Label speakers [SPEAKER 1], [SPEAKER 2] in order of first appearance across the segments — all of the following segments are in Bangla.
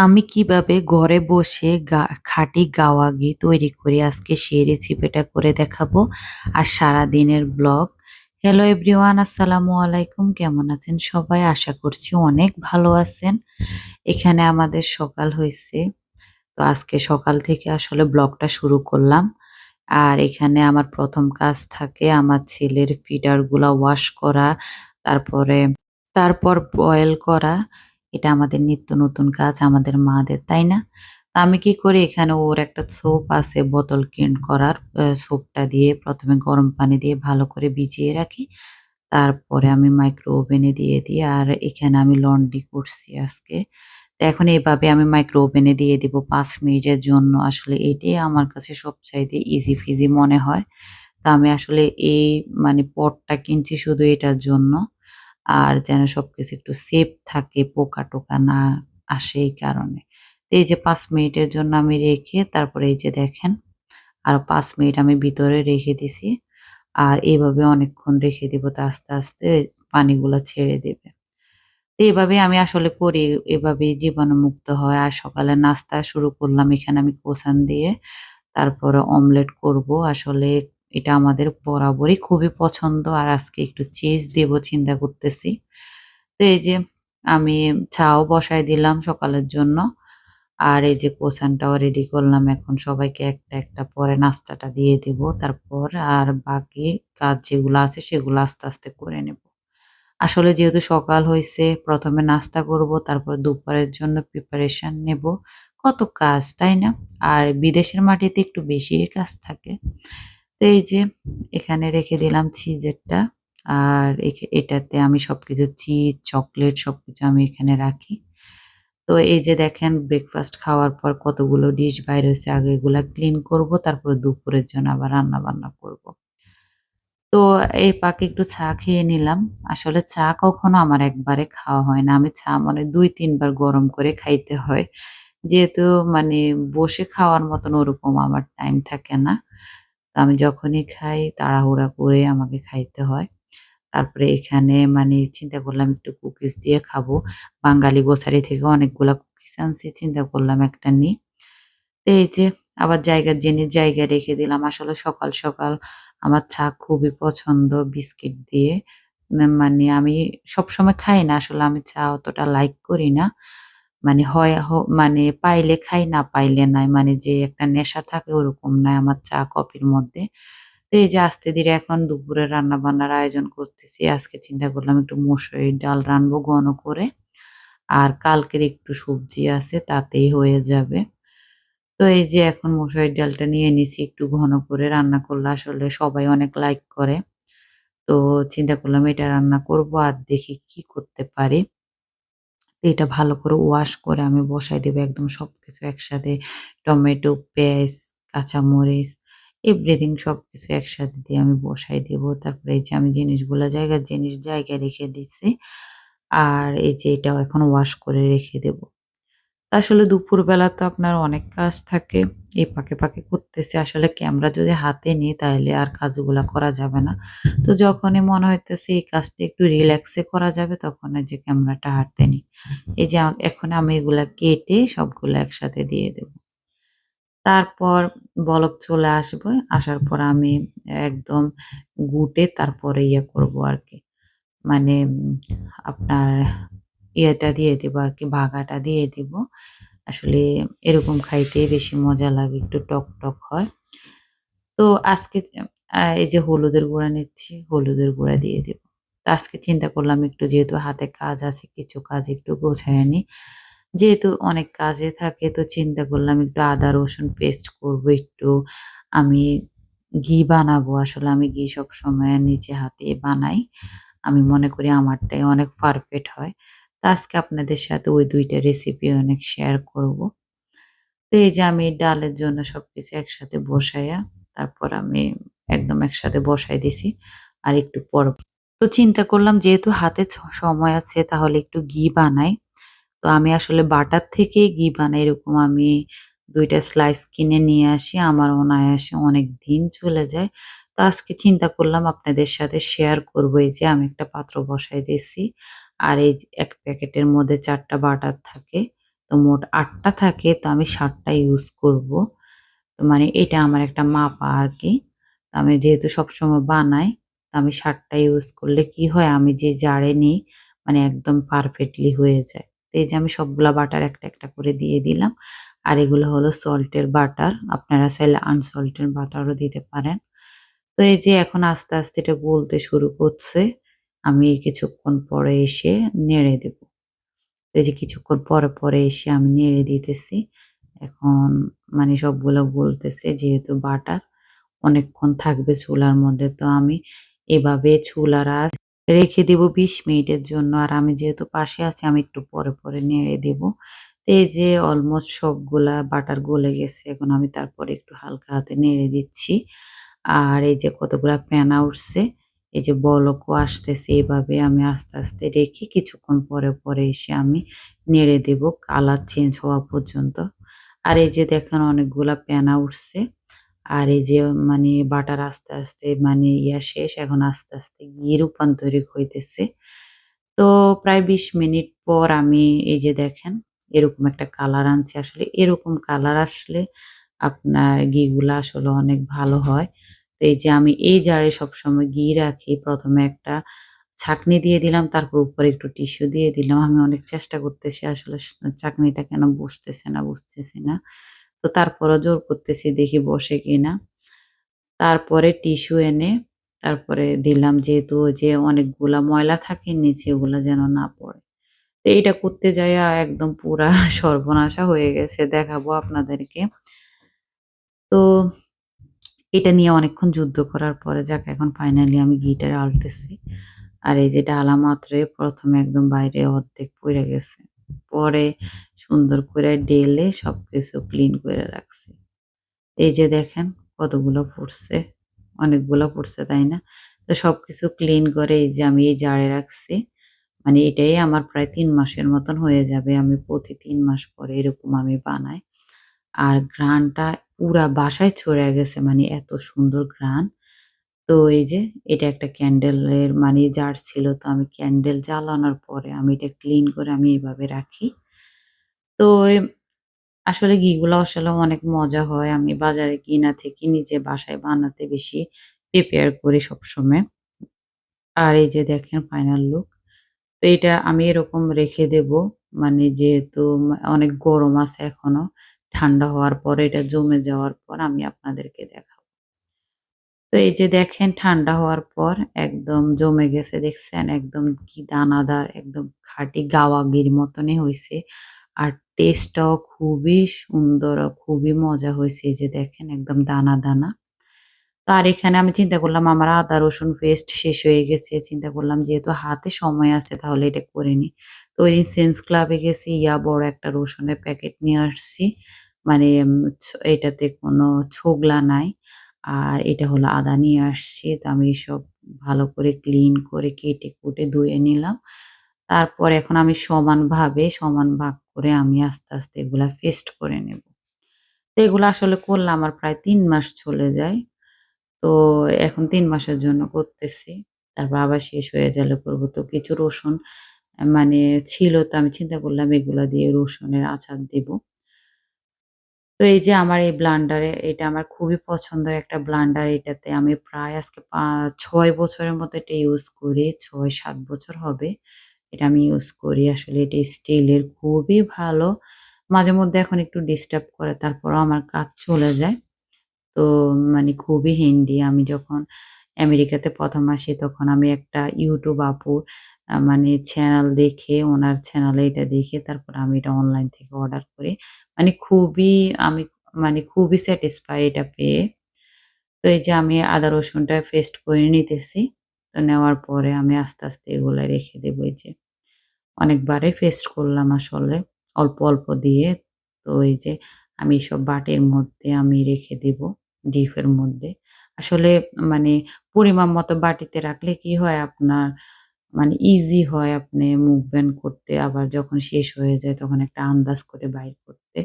[SPEAKER 1] আমি কীভাবে ঘরে বসে গা, খাঁটি গাওয়া ঘি তৈরি করি আজকে সেই রেসিপিটা করে দেখাবো। আর সারাদিনের ব্লগ। হ্যালো এভরিওয়ান আসসালামু আলাইকুম। কেমন আছেন সবাই? আশা করছি অনেক ভালো আছেন। এখানে আমাদের সকাল হয়েছে। তো আজকে সকাল থেকে আসলে ব্লগটা শুরু করলাম। আর এখানে আমার প্রথম কাজ থাকে আমার ছেলের ফিডারগুলা ওয়াশ করা, তারপরে, তারপর বয়েল করা। এটা আমাদের নিত্য নতুন কাজ, আমাদের মাদের, তাই না? আমি কি করি? এখানে ওর একটা সোপ আছে বোতল ক্লিন করার সোপটা দিয়ে প্রথমে গরম পানি দিয়ে ভালো করে ভিজিয়ে রাখি। তারপরে আমি মাইক্রো ওভেনে দিয়ে দিই আর এখানে আমি লন্ড্রি করছি আজকে। তো এখন এইভাবে আমি মাইক্রো ওভেনে দিয়ে দিব পাঁচ মিনিটের জন্য। আসলে এটাই আমার কাছে সবচাইতে ইজি ফিজি মনে হয়। তা আমি আসলে এই মানে পটটা কিনছি শুধু এটার জন্য। আর যেন সবকিছু একটু সেফ থাকে পোকা-টোকা না আসে এই কারণে। এই যে ৫ মিনিটের জন্য আমি রেখে তারপরে এই যে দেখেন আর পাঁচ মিনিট আমি ভিতরে রেখে দিছি। আর এভাবে অনেকক্ষণ রেখে দিব তো আস্তে, আস্তে পানিগুলো ছেড়ে দেবে। তো এভাবে আমি আসলে করি, এভাবেই জীবাণুমুক্ত হয়। আর সকালে নাস্তা শুরু করলাম এখানে আমি কোসান দিয়ে। তারপরে অমলেট করব। আসলে এটা আমাদের বরাবরই খুবই পছন্দ আর আজকে একটু চিজ দেব চিন্তা করতেছি। তো এই যে আমি চাও বসায় দিলাম সকালের জন্য। আর এই যে কোসানটাও রেডি করলাম। এখন সবাইকে একটা, একটা পরে নাস্তাটা দিয়ে দিব। তারপর আর বাকি কাজ যেগুলো আছে সেগুলো আস্তে, আস্তে করে নেব। আসলে যেহেতু সকাল হয়েছে প্রথমে নাস্তা করব তারপর দুপুরের জন্য প্রিপারেশন নেব। কত কাজ, তাই না? আর বিদেশের মাটিতে একটু বেশি কাজ থাকে। তো এই যে এখানে রেখে দিলাম চিজেরটা। আর এটাতে আমি সবকিছু চিজ, চকলেট সবকিছু আমি এখানে রাখি। তো এই যে দেখেন ব্রেকফাস্ট খাওয়ার পর কতগুলো ডিশ বাইর হইছে। আগে এগুলা ক্লিন করব তারপরে দুপুরের জন্য আবার রান্না-বান্না করব। তো এই পাকে একটু চা খেয়ে নিলাম। আসলে চা কখনো আমার একবারে খাওয়া হয় না। আমি চা মানে দুই তিনবার গরম করে খাইতে হয়। যেহেতু মানে বসে খাওয়ার মতন ওরকম আমার টাইম থাকে না। আমি যখনই খাই তাড়াহুড়া করে আমাকে খাইতে হয়। তারপরে এখানে মানে চিন্তা করলাম একটু কুকিজ দিয়ে খাব। বাঙালি গোসারি থেকে অনেকগুলা কুকিজ আনছি। চিন্তা করলাম একটা নিই। তো এই যে আবার জায়গার জিনিস জায়গায় রেখে দিলাম। আসলে সকাল, সকাল আমার চা খুবই পছন্দ বিস্কিট দিয়ে। মানে আমি সবসময় খাই না। আসলে আমি চা অতটা লাইক করি না। মানে হয় মানে পাইলে খাই, না পাইলে নাই। মানে যে একটা নেশা থাকে ওরকম নাই আমার চা, কফির মধ্যে। তো এই যে আস্তে ধীরে এখন দুপুরে রান্না-বান্নার আয়োজন করতেছি। আজকে চিন্তা করলাম একটু মসুরির ডাল রানবো ঘন করে। আর কালকের একটু সবজি আছে, তাতেই হয়ে যাবে। তো এই যে এখন মসুরির ডালটা নিয়ে নিছি, একটু ঘন করে রান্না করলে আসলে সবাই অনেক লাইক করে। তো চিন্তা করলাম এটা রান্না করব আর দেখি কি করতে পারি। এটা ভালো করে ওয়াশ করে আমি বসাই দেবো একদম সব কিছু একসাথে টমেটো, পেঁয়াজ, কাঁচামরিচ এভরিথিং সব কিছু একসাথে দিয়ে আমি বসাই দেব। তারপরে এই যে আমি জিনিসগুলো জায়গার জিনিস জায়গায় রেখে দিছি। আর এই যে এটাও এখন ওয়াশ করে রেখে দেব। আসলে দুপুরবেলা তো আপনার অনেক কাজ থাকে। এই পাকে ফাঁকে করতেছি। আসলে ক্যামেরা যদি হাতে নিই তাহলে আর কাজগুলো করা যাবে না। তো যখনই মনে হইতেছে এই কাজটা একটু রিল্যাক্সে করা যাবে, তখন যে ক্যামেরাটা হাতে নিই। এই যে এখন আমি এগুলা কেটে সবগুলো একসাথে দিয়ে দেব। তারপর বলক চলে আসবে। আসার পর আমি একদম গুটে তারপরে ইয়ে করব আর কি মানে আপনার ইয়েটা দিয়ে দেবো আর কি ভাগাটা দিয়ে দিব। আসলে এরকম খাইতে বেশি মজা লাগে। একটু টক, টক হয়। তো আজকে এই যে হলুদের গুঁড়া নিচ্ছি, হলুদের গুঁড়া দিয়ে দেব। তো আজকে চিন্তা করলাম একটু যেহেতু হাতে কাজ আছে কিছু কাজ একটু গোছায় নিই। যেহেতু অনেক কাজে থাকে তো চিন্তা করলাম একটু আদা রসুন পেস্ট করব একটু। আমি ঘি বানাবো। আসলে আমি ঘি সবসময় নিজে হাতে বানাই। আমি মনে করি আমারটাই অনেক পারফেক্ট হয়। তো আজকে আপনাদের সাথে ওই দুইটা রেসিপি অনেক শেয়ার করব। তো এই যে আমি ডালের জন্য সবকিছু একসাথে বসাইয়া তারপর আমি একদম একসাথে বসাই দিছি। আর একটু পর তো চিন্তা করলাম যেহেতু হাতে সময় আছে তাহলে একটু ঘি বানাই। তো আমি আসলে বাটার থেকে ঘি বানাই, এরকম আমি দুইটা স্লাইস কিনে নিয়ে আসি। আমার অনায়াসে অনেক দিন চলে যায়। তো আজকে চিন্তা করলাম আপনাদের সাথে শেয়ার করব, এই যে আমি একটা পাত্র বসাই দিয়েছি। আর এই এক প্যাকেটের মধ্যে চারটা বাটার থাকে। তো মোট আটটা থাকে তো আমি ৭ টা ইউজ করব। তো মানে এটা আমার একটা মাপা আর কি তো আমি যেহেতু সবসময় বানাই, তো আমি ৭ টা ইউজ করলে কি হয় আমি যে জারে নিই মানে একদম পারফেক্টলি হয়ে যায়। তো এই যে আমি সবগুলা বাটার একটা, একটা করে দিয়ে দিলাম। আর এগুলো হলো সল্টের বাটার। আপনারা চাইলে আনসল্টেড বাটারও দিতে পারেন। তো এই যে এখন আস্তে, আস্তে এটা গলতে শুরু করছে। আমি কিছুক্ষণ পরে এসে নেড়ে দেব। এই যে কিছুক্ষণ পরে, পরে এসে আমি নেড়ে দিতেছি। এখন মানে সবগুলো গলতেছে যেহেতু বাটার অনেকক্ষণ থাকবে চুলার মধ্যে তো আমি এভাবে চুলার আঁচ রেখে দিব ২০ মিনিটের জন্য। আর আমি যেহেতু পাশে আছি আমি একটু পরে, পরে নেড়ে দিব। তো এই যে অলমোস্ট সবগুলা বাটার গলে গেছে। এখন আমি তারপরে একটু হালকা হাতে নেড়ে দিচ্ছি। আর এই যে কতগুলা প্যানা উঠছে। এই যে বলকও আসতেছে এভাবে আমি আস্তে, আস্তে রেখে কিছুক্ষণ পরে, পরে এসে আমি নেড়ে দেব কালার চেঞ্জ হওয়া পর্যন্ত। আর এই যে দেখেন অনেকগুলা ফেনা উঠছে। আর এই যে মানে বাটার আস্তে, আস্তে মানে ইয়া শেষ। এখন আস্তে, আস্তে ঘি রূপান্তরিত হইতেছে। তো প্রায় ২০ মিনিট পর আমি এই যে দেখেন এরকম একটা কালার আনছি। আসলে এরকম কালার আসলে আপনার ঘি গুলা আসলে অনেক ভালো হয়। তো এই যে আমি এই জারে সবসময় ঘি রাখি। প্রথমে একটা ছাঁকনি দিয়ে দিলাম, তারপর উপরে একটু টিস্যু দিয়ে দিলাম। আমি অনেক চেষ্টা করতেছি আসলে চাকনিটা কেন বসতেছে না, বুঝতেছি না। তো তারপরও জোর করতেছি দেখি বসে কিনা। তারপরে টিস্যু এনে তারপরে দিলাম যেহেতু যে অনেকগুলা ময়লা থাকে নিচে ওগুলা যেন না পড়ে। তো এইটা করতে যাইয়া একদম পুরা সর্বনাশা হয়ে গেছে দেখাবো আপনাদেরকে। তো এটা নিয়ে অনেকক্ষণ যুদ্ধ করার পরে যাক এখন ফাইনালি আমি ঘিটা ঢালতেছি। আর এই যে ডালা ১ম এ একদম বাইরে অর্ধেক পড়ে গেছে। পরে সুন্দর করে ঢেলে সবকিছু ক্লিন করে রাখছি। এই যে দেখেন কতগুলো পড়ছে। অনেকগুলো পড়ছে, তাই না? তো সবকিছু ক্লিন করে এই যে আমি এই জারে রাখছি। মানে এটাই আমার প্রায় তিন মাসের মতন হয়ে যাবে। আমি প্রতি তিন মাস পরে এরকম আমি বানাই। আর ঘ্রাণটা পুরা বাসায় ছড়ায় গেছে মানে এত সুন্দর ঘ্রাণ। তো এই যে, এটা একটা ক্যান্ডেলের মানে জার ছিল। তো আমি ক্যান্ডেল জ্বালানোর পরে আমি এটা ক্লিন করে আমি এভাবে রাখি। তো আসলে ঘিগুলা আসলে অনেক মজা হয়। আমি বাজারে কিনা থেকে নিজে বাসায় বানাতে বেশি প্রিপেয়ার করি সবসময়। আর এই যে দেখেন ফাইনাল লুক। তো এটা আমি এরকম রেখে দেব। মানে যেহেতু অনেক গরম আছে এখনও। ঠান্ডা হওয়ার পরে এটা জমে যাওয়ার পর আমি আপনাদেরকে দেখাবো। তো এই যে দেখেন ঠান্ডা হওয়ার পর একদম জমে গেছে দেখছেন? একদম কি দানাদার একদম খাঁটি গাওয়া গির মতনই হয়েছে আর টেস্টটাও খুবই সুন্দর খুবই মজা হয়েছে এই যে দেখেন একদম দানা, দানা। আর এখানে আমি চিন্তা করলাম আমার আদা রসুন পেস্ট শেষ হয়ে গেছে। চিন্তা করলাম যেহেতু হাতে সময় আছে তাহলে এটা করে নিই। তো ওইদিন সেন্স ক্লাবে গেছি ইয়া বড় একটা রসুনের প্যাকেট নিয়ে আসছি। মানে এটাতে কোনো ছোগলা নাই। আর এটা হলো আদা নিয়ে আসছি। তো আমি সব ভালো করে ক্লিন করে কেটে কুটে ধুয়ে নিলাম। তারপর এখন আমি সমানভাবে সমান ভাগ করে আমি আস্তে, আস্তে এগুলা পেস্ট করে নেব। তো এগুলো আসলে করলে আমার প্রায় তিন মাস চলে যায়। তো এখন ৩ মাসের জন্য করতেছি। তারপর আবার শেষ হয়ে গেলে করব। তো কিছু রসুন মানে ছিল তো আমি চিন্তা করলাম এগুলা দিয়ে রসুনের আচার দিব। তো এই যে আমার এই ব্লেন্ডারে, এটা আমার খুবই পছন্দের একটা ব্লান্ডার। এটাতে আমি প্রায় আজকে পা ৬ বছরের মতো এটা ইউজ করি। ৬-৭ বছর হবে। এটা আমি ইউজ করি। আসলে এটা স্টিলের খুবই ভালো। মাঝেমধ্যে এখন একটু ডিস্টার্ব করে, তারপরেও আমার কাজ চলে যায়। তো মানে খুবই হ্যান্ডি। আমি যখন আমেরিকাতে প্রথম আসি তখন আমি একটা ইউটিউব আপুর মানে চ্যানেল দেখে ওনার চ্যানেলে এটা দেখে তারপর আমি এটা অনলাইন থেকে অর্ডার করি। মানে খুবই আমি মানে খুবই স্যাটিসফাই এটা পেয়ে। তো এই যে আমি আদা রসুনটা পেস্ট করে নিতেছি। তো নেওয়ার পরে আমি আস্তে, আস্তে এগুলো রেখে দেব এই যে। অনেকবারই পেস্ট করলাম আসলে অল্প, অল্প দিয়ে। তো এই যে আমি এসব বাটির মধ্যে আমি রেখে দিব ডিপের মধ্যে। আসলে মানে পরিমাণ মতো বাটিতে রাখলে কি হয় আপনার মানে ইজি হয় আপনি মুভমেন্ট করতে। আবার যখন শেষ হয়ে যায় তখন একটা আন্দাজ করে বাইর করতে।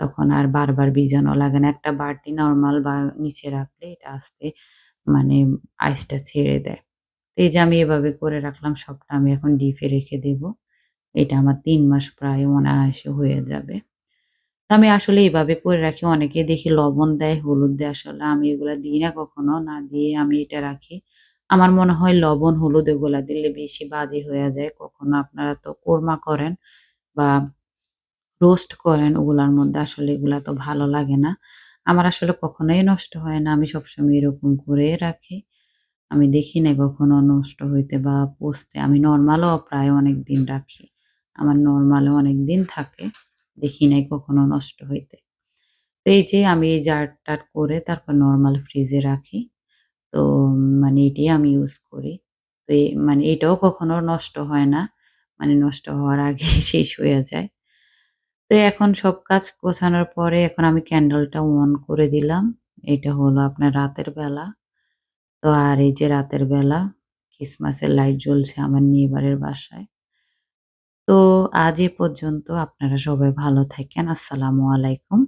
[SPEAKER 1] তখন আর বারবার ভিজানো লাগে না। একটা বাটি নরমাল বা নিচে রাখলে এটা আস্তে মানে আইসটা ছেড়ে দেয়। তো এই যে আমি এভাবে করে রাখলাম, সবটা আমি এখন ডিপে রেখে দেব। এটা আমার তিন মাস প্রায় অনায়াসে হয়ে যাবে। আমি আসলে এভাবে করে রাখি। অনেকে দেখি লবণ দেয়, হলুদ দেয়। আসলে আমি এগুলা দিই না কখনো। না দিয়ে আমি এটা রাখি। আমার মনে হয় লবণ, হলুদ এগুলা দিলে বেশি বাজে হয়ে যায়। কখনো আপনারা তো কোরমা করেন বা রোস্ট করেন ওগুলার মধ্যে আসলে এগুলা তো ভালো লাগে না। আমার আসলে কখনোই নষ্ট হয় না। আমি সবসময় এরকম করে রাখি। আমি দেখি নাই কখনো নষ্ট হইতে বা পচতে। আমি নরমালও প্রায় অনেক দিন রাখি। আমার নর্মালও অনেক দিন থাকে। দেখি নাই কখনো নষ্ট হইতে। তো এই যে আমি এই জার-টার করে তারপর নর্মাল ফ্রিজে রাখি। তো মানে এটি আমি ইউজ করি। তো মানে এটাও কখনো নষ্ট হয় না। মানে নষ্ট হওয়ার আগে শেষ হয়ে যায়। তো এখন সব কাজ গোছানোর পরে এখন আমি ক্যান্ডেলটা অন করে দিলাম। এটা হলো আপনার রাতের বেলা। তো আর এই যে রাতের বেলা ক্রিসমাসের লাইট জ্বলছে আমার নেইবারের বাসায়। তো আজ এ পর্যন্ত আপনারা সবাই ভালো থাকেন। আসসালামু আলাইকুম।